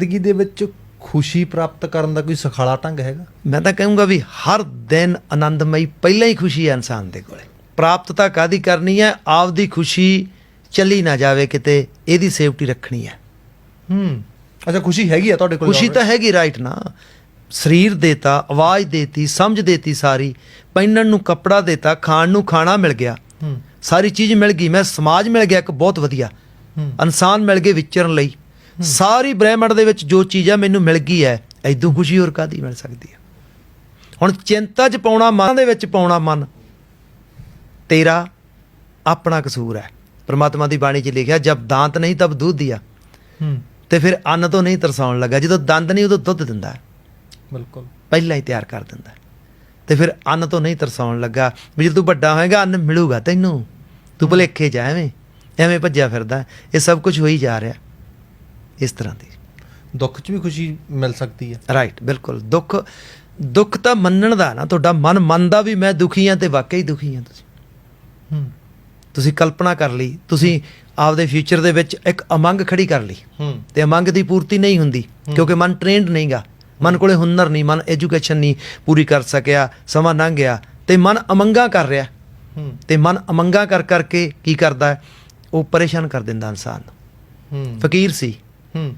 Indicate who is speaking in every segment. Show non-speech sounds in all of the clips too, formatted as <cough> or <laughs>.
Speaker 1: ਜ਼ਿੰਦਗੀ ਦੇ ਵਿੱਚ ਖੁਸ਼ੀ ਪ੍ਰਾਪਤ ਕਰਨ ਦਾ ਕੋਈ ਸਖਾਲਾ ਢੰਗ ਹੈਗਾ?
Speaker 2: ਮੈਂ ਤਾਂ ਕਹੂੰਗਾ ਵੀ ਹਰ ਦਿਨ ਆਨੰਦਮਈ ਪਹਿਲਾਂ ਹੀ ਖੁਸ਼ੀ ਹੈ ਇਨਸਾਨ ਦੇ ਕੋਲੇ। ਪ੍ਰਾਪਤ ਤਾਂ ਕਾਦੀ ਕਰਨੀ ਹੈ? ਆਪਦੀ ਖੁਸ਼ੀ ਚੱਲੀ ਨਾ ਜਾਵੇ ਕਿਤੇ ਇਹਦੀ ਸੇਫਟੀ ਰੱਖਣੀ ਹੈ।
Speaker 1: ਹੂੰ। ਅੱਛਾ ਖੁਸ਼ੀ ਹੈਗੀ ਆ ਤੁਹਾਡੇ ਕੋਲ
Speaker 2: ਖੁਸ਼ੀ ਤਾਂ ਹੈਗੀ ਰਾਈਟ ਨਾ। ਸਰੀਰ ਦੇਤਾ ਆਵਾਜ਼ ਦੇਤੀ ਸਮਝ ਦੇਤੀ ਸਾਰੀ ਪਹਿਨਣ ਨੂੰ ਕੱਪੜਾ ਦੇਤਾ ਖਾਣ ਨੂੰ ਖਾਣਾ ਮਿਲ ਗਿਆ।
Speaker 1: ਹੂੰ।
Speaker 2: ਸਾਰੀ ਚੀਜ਼ ਮਿਲ ਗਈ ਮੈਂ ਸਮਾਜ ਮਿਲ ਗਿਆ ਇੱਕ ਬਹੁਤ ਵਧੀਆ।
Speaker 1: ਹੂੰ।
Speaker 2: ਇਨਸਾਨ ਮਿਲ ਗਏ ਵਿਚਰਨ ਲਈ। ਸਾਰੀ ਬ੍ਰਹਿਮੰਡ ਦੇ ਵਿੱਚ ਜੋ ਚੀਜ਼ ਆ ਮੈਨੂੰ ਮਿਲ ਗਈ ਹੈ। ਐਦੋਂ ਖੁਸ਼ੀ ਹੋਰ ਕਾਦੀ ਮਿਲ ਸਕਦੀ ਹੈ ਹੁਣ ਚਿੰਤਾ 'ਚ ਪਾਉਣਾ ਮਨ ਦੇ ਵਿੱਚ ਪਾਉਣਾ ਮਨ ਤੇਰਾ ਆਪਣਾ ਕਸੂਰ ਹੈ। ਪ੍ਰਮਾਤਮਾ ਦੀ ਬਾਣੀ 'ਚ ਲਿਖਿਆ ਜਬ ਦਾੰਤ ਨਹੀਂ ਤਬ ਦੁੱਧ ਦਿਆ।
Speaker 1: ਹੂੰ।
Speaker 2: ਤੇ ਫਿਰ ਅੰਨ ਤੋਂ ਨਹੀਂ ਤਰਸਾਉਣ ਲੱਗਾ। ਜਦੋਂ ਦੰਦ ਨਹੀਂ ਉਦੋਂ ਦੁੱਧ ਦਿੰਦਾ।
Speaker 1: ਬਿਲਕੁਲ।
Speaker 2: ਪਹਿਲਾਂ ਹੀ ਤਿਆਰ ਕਰ ਦਿੰਦਾ। ਤੇ ਫਿਰ ਅੰਨ ਤੋਂ ਨਹੀਂ ਤਰਸਾਉਣ ਲੱਗਾ। ਵੀ ਜਦੋਂ ਤੂੰ ਵੱਡਾ ਹੋਏਗਾ ਅੰਨ ਮਿਲੂਗਾ ਤੈਨੂੰ। ਤੂੰ ਭੁਲੇਖੇ ਜਾ ਐਵੇਂ। ਐਵੇਂ ਭੱਜਿਆ ਫਿਰਦਾ। ਇਹ ਸਭ ਕੁਝ ਹੋਈ ਜਾ ਰਿਹਾ। ਇਸ ਤਰ੍ਹਾਂ ਦੀ।
Speaker 1: ਦੁੱਖ 'ਚ ਵੀ ਖੁਸ਼ੀ ਮਿਲ ਸਕਦੀ ਹੈ
Speaker 2: ਰਾਈਟ ਬਿਲਕੁਲ। ਦੁੱਖ ਦੁੱਖ ਤਾਂ ਮੰਨਣ ਦਾ ਨਾ ਤੁਹਾਡਾ ਮਨ ਮੰਨਦਾ ਵੀ ਮੈਂ ਦੁਖੀ ਹਾਂ ਤੇ ਵਾਕਈ ਦੁਖੀ ਹਾਂ ਤੁਸੀਂ।
Speaker 1: ਹੂੰ।
Speaker 2: ਤੁਸੀਂ ਕਲਪਨਾ ਕਰ ਲਈ ਤੁਸੀਂ ਆਪਦੇ ਫਿਊਚਰ ਦੇ ਵਿੱਚ ਇੱਕ ਅਮੰਗ ਖੜੀ ਕਰ ਲਈ।
Speaker 1: ਹੂੰ।
Speaker 2: ਤੇ ਅਮੰਗ ਦੀ ਪੂਰਤੀ ਨਹੀਂ ਹੁੰਦੀ ਕਿਉਂਕਿ ਮਨ ਟ੍ਰੇਨਡ ਨਹੀਂਗਾ। ਮਨ ਕੋਲੇ ਹੁਨਰ ਨਹੀਂ ਮਨ ਐਜੂਕੇਸ਼ਨ ਨਹੀਂ ਪੂਰੀ ਕਰ ਸਕਿਆ ਸਮਾਂ ਲੰਘ ਗਿਆ। ਤੇ ਮਨ ਅਮੰਗਾ ਕਰ ਰਿਹਾ।
Speaker 1: ਹੂੰ।
Speaker 2: ਤੇ ਮਨ ਅਮੰਗਾ ਕਰ ਕਰਕੇ ਕੀ ਕਰਦਾ? ਉਹ ਪਰੇਸ਼ਾਨ ਕਰ ਦਿੰਦਾ ਇਨਸਾਨ ਨੂੰ।
Speaker 1: ਹੂੰ।
Speaker 2: ਫਕੀਰ ਸੀ।
Speaker 1: ਹੂੰ।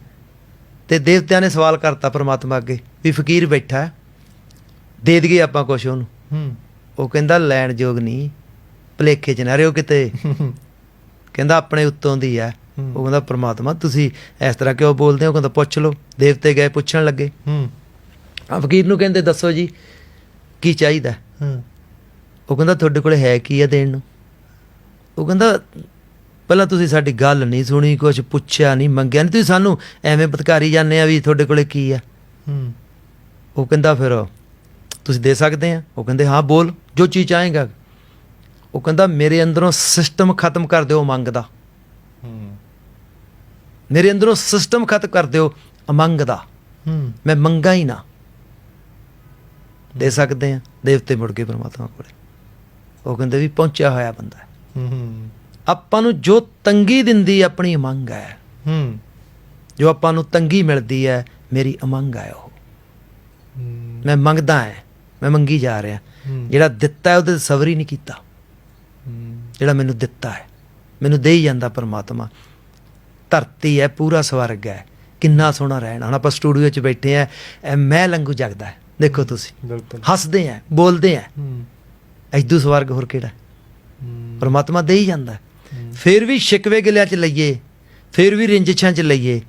Speaker 2: ਤੇ ਦੇਵਤਿਆਂ ਨੇ ਸਵਾਲ ਕਰਤਾ ਪ੍ਰਮਾਤਮਾ ਅੱਗੇ ਵੀ ਫਕੀਰ ਬੈਠਾ ਦੇ ਦਈਏ ਆਪਾਂ ਕੁਛ ਉਹਨੂੰ।
Speaker 1: ਹੂੰ।
Speaker 2: ਉਹ ਕਹਿੰਦਾ ਲੈਣ ਯੋਗ ਨਹੀਂ ਭਲੇਖੇ ਚ ਨਾ ਰਿਓ ਕਿਤੇ। <laughs> ਕਹਿੰਦਾ ਆਪਣੇ ਉੱਤੋਂ ਦੀ ਹੂੰ। ਉਹ ਕਹਿੰਦਾ ਪ੍ਰਮਾਤਮਾ ਤੁਸੀਂ ਇਸ ਤਰ੍ਹਾਂ ਕਿਉਂ ਬੋਲਦੇ ਹੋ? ਕਹਿੰਦਾ ਪੁੱਛ ਲਓ। ਦੇਵਤੇ ਗਏ ਪੁੱਛਣ ਲੱਗੇ।
Speaker 1: ਹੂੰ।
Speaker 2: ਆ ਫਕੀਰ ਨੂੰ ਕਹਿੰਦੇ ਦੱਸੋ ਜੀ ਕੀ ਚਾਹੀਦਾ?
Speaker 1: ਹੂੰ।
Speaker 2: ਉਹ ਕਹਿੰਦਾ ਤੁਹਾਡੇ ਕੋਲੇ ਹੈ ਕੀ ਆ ਦੇਣ ਨੂੰ? ਉਹ ਕਹਿੰਦਾ ਪਹਿਲਾਂ ਤੁਸੀਂ ਸਾਡੀ ਗੱਲ ਨਹੀਂ ਸੁਣੀ ਕੁਝ ਪੁੱਛਿਆ ਨਹੀਂ ਮੰਗਿਆ ਨਹੀਂ। ਤੁਸੀਂ ਸਾਨੂੰ ਐਵੇਂ ਬਤਕਾਰੀ ਜਾਂਦੇ ਆ ਵੀ ਤੁਹਾਡੇ ਕੋਲੇ ਕੀ ਆ?
Speaker 1: ਹੂੰ।
Speaker 2: ਉਹ ਕਹਿੰਦਾ ਫਿਰ ਤੁਸੀਂ ਦੇ ਸਕਦੇ ਆ? ਉਹ ਕਹਿੰਦੇ ਹਾਂ ਬੋਲ ਜੋ ਚੀਜ਼ ਚਾਹੇਗਾ। ਉਹ ਕਹਿੰਦਾ ਮੇਰੇ ਅੰਦਰੋਂ ਸਿਸਟਮ ਖਤਮ ਕਰ ਦਿਓ ਮੰਗ ਦਾ
Speaker 1: ਹੂੰ।
Speaker 2: ਮੇਰੇ ਅੰਦਰੋਂ ਸਿਸਟਮ ਖਤਮ ਕਰ ਦਿਓ ਅਮੰਗ ਦਾ
Speaker 1: ਹੂੰ।
Speaker 2: ਮੈਂ ਮੰਗਾ ਹੀ ਨਾ। ਦੇ ਸਕਦੇ ਆ? ਦੇਵਤੇ ਮੁੜ ਕੇ ਪਰਮਾਤਮਾ ਕੋਲੇ। ਉਹ ਕਹਿੰਦੇ ਵੀ ਪਹੁੰਚਿਆ ਹੋਇਆ ਬੰਦਾ। ਹੈ।
Speaker 1: ਹੂੰ।
Speaker 2: ਆਪਾਂ ਨੂੰ ਜੋ ਤੰਗੀ ਦਿੰਦੀ ਆਪਣੀ ਅਮੰਗ ਹੈ।
Speaker 1: ਹੂੰ।
Speaker 2: ਜੋ ਆਪਾਂ ਨੂੰ ਤੰਗੀ ਮਿਲਦੀ ਹੈ ਮੇਰੀ ਅਮੰਗ ਹੈ ਉਹ। ਮੈਂ ਮੰਗਦਾ ਹਾਂ ਮੈਂ ਮੰਗੀ ਜਾ ਰਿਹਾ। ਜਿਹੜਾ ਦਿੱਤਾ ਉਹਦੇ ਸਬਰ ਹੀ ਨਹੀਂ ਕੀਤਾ। ਜਿਹੜਾ ਮੈਨੂੰ ਦਿੱਤਾ ਹੈ ਮੈਨੂੰ ਦੇ ਹੀ ਜਾਂਦਾ ਪਰਮਾਤਮਾ। ਧਰਤੀ ਹੈ ਪੂਰਾ ਸਵਰਗ ਹੈ। ਕਿੰਨਾ ਸੋਹਣਾ ਰਹਿਣਾ। ਹੁਣ ਆਪਾਂ ਸਟੂਡੀਓ 'ਚ ਬੈਠੇ ਆ ਇਹ ਮੈਂ ਲੰਗੂ ਜਗਦਾ ਹੈ। ਦੇਖੋ ਤੁਸੀਂ। ਹੱਸਦੇ ਆ ਬੋਲਦੇ ਆ
Speaker 1: ਹੂੰ।
Speaker 2: ਐਦੂ ਸਵਰਗ ਹੋਰ ਕਿਹੜਾ ਪਰਮਾਤਮਾ ਦੇ ਹੀ। ਜਾਂਦਾ। ਫਿਰ ਵੀ ਸ਼ਿਕਵੇ ਗਿਲਿਆਂ 'ਚ ਲਈਏ ਫਿਰ ਵੀ ਰਿੰਜਿਸ਼ਾਂ 'ਚ ਲਈਏ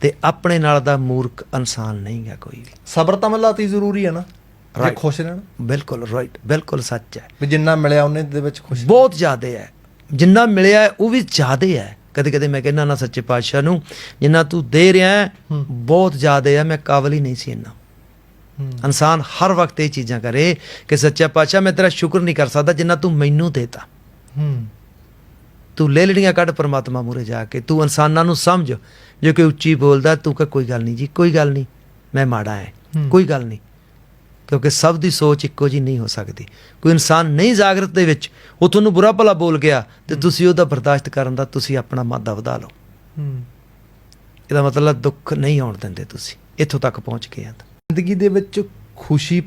Speaker 2: ਤੇ ਆਪਣੇ ਨਾਲ ਦਾ ਮੂਰਖ ਇਨਸਾਨ ਨਹੀਂ ਗਾ ਕੋਈ ਵੀ।
Speaker 1: ਸਬਰ ਤਾਂ ਮਤਲਬ ਅਤੀ ਜ਼ਰੂਰੀ ਹੈ ਨਾ ਜੇ. ਖੁਸ਼ ਰਹਿਣਾ।
Speaker 2: ਬਿਲਕੁਲ ਰਾਈਟ ਬਿਲਕੁਲ ਸੱਚ ਹੈ।
Speaker 1: ਵੀ ਜਿੰਨਾ ਮਿਲਿਆ ਉਹਨੇ ਦੇ ਵਿੱਚ ਖੁਸ਼
Speaker 2: ਬਹੁਤ ਜ਼ਿਆਦਾ ਹੈ। ਜਿੰਨਾ ਮਿਲਿਆ ਉਹ ਵੀ ਜ਼ਿਆਦਾ ਹੈ। ਕਦੇ ਕਦੇ ਮੈਂ ਕਹਿੰਦਾ ਨਾ ਸੱਚੇ ਪਾਤਸ਼ਾਹ ਨੂੰ ਜਿੰਨਾ ਤੂੰ ਦੇ ਰਿਹਾ। ਬਹੁਤ ਜ਼ਿਆਦਾ ਹੈ ਮੈਂ ਕਾਬਲ ਹੀ ਨਹੀਂ ਸੀ ਇੰਨਾ। ਇਨਸਾਨ ਹਰ ਵਕਤ ਇਹ ਚੀਜ਼ਾਂ ਕਰੇ ਕਿ ਸੱਚਾ ਪਾਤਸ਼ਾਹ ਮੈਂ ਤੇਰਾ ਸ਼ੁਕਰ ਨਹੀਂ ਕਰ ਸਕਦਾ ਜਿੰਨਾ ਤੂੰ ਮੈਨੂੰ ਦੇਤਾ।
Speaker 1: ਹੂੰ।
Speaker 2: ਤੂੰ ਲੈ ਲੜੀਆਂ ਕੱਢ ਪਰਮਾਤਮਾ ਮੂਰੇ ਜਾ ਕੇ। ਤੂੰ ਇਨਸਾਨਾਂ ਨੂੰ ਸਮਝ। ਜੇ ਕੋਈ ਉੱਚੀ ਬੋਲਦਾ ਤੂੰ ਕਹ ਕੋਈ ਗੱਲ ਨਹੀਂ ਜੀ ਕੋਈ ਗੱਲ ਨਹੀਂ ਮੈਂ ਮਾੜਾ ਹੈ। ਕੋਈ ਗੱਲ ਨਹੀਂ। ਕਿਉਂਕਿ ਸਭ ਦੀ ਸੋਚ ਇੱਕੋ ਜੀ ਨਹੀਂ ਹੋ ਸਕਦੀ। ਕੋਈ ਇਨਸਾਨ ਨਹੀਂ ਜਾਗਰਤ ਦੇ ਵਿੱਚ ਉਹ ਤੁਹਾਨੂੰ ਬੁਰਾ ਭਲਾ ਬੋਲ ਗਿਆ ਤੇ ਤੁਸੀਂ ਉਹਦਾ ਬਰਦਾਸ਼ਤ ਕਰਨ ਦਾ ਤੁਸੀਂ ਆਪਣਾ ਮਾਦਾ ਵਧਾ ਲਓ। ਇਹਦਾ ਮਤਲਬ ਦੁੱਖ ਨਹੀਂ ਆਉਣ ਦਿੰਦੇ ਤੁਸੀਂ। ਇੱਥੋਂ ਤੱਕ ਪਹੁੰਚ ਗਏ ਆ
Speaker 1: ਜ਼ਿੰਦਗੀ ਦੇ ਵਿੱਚ ਖੁਸ਼ੀ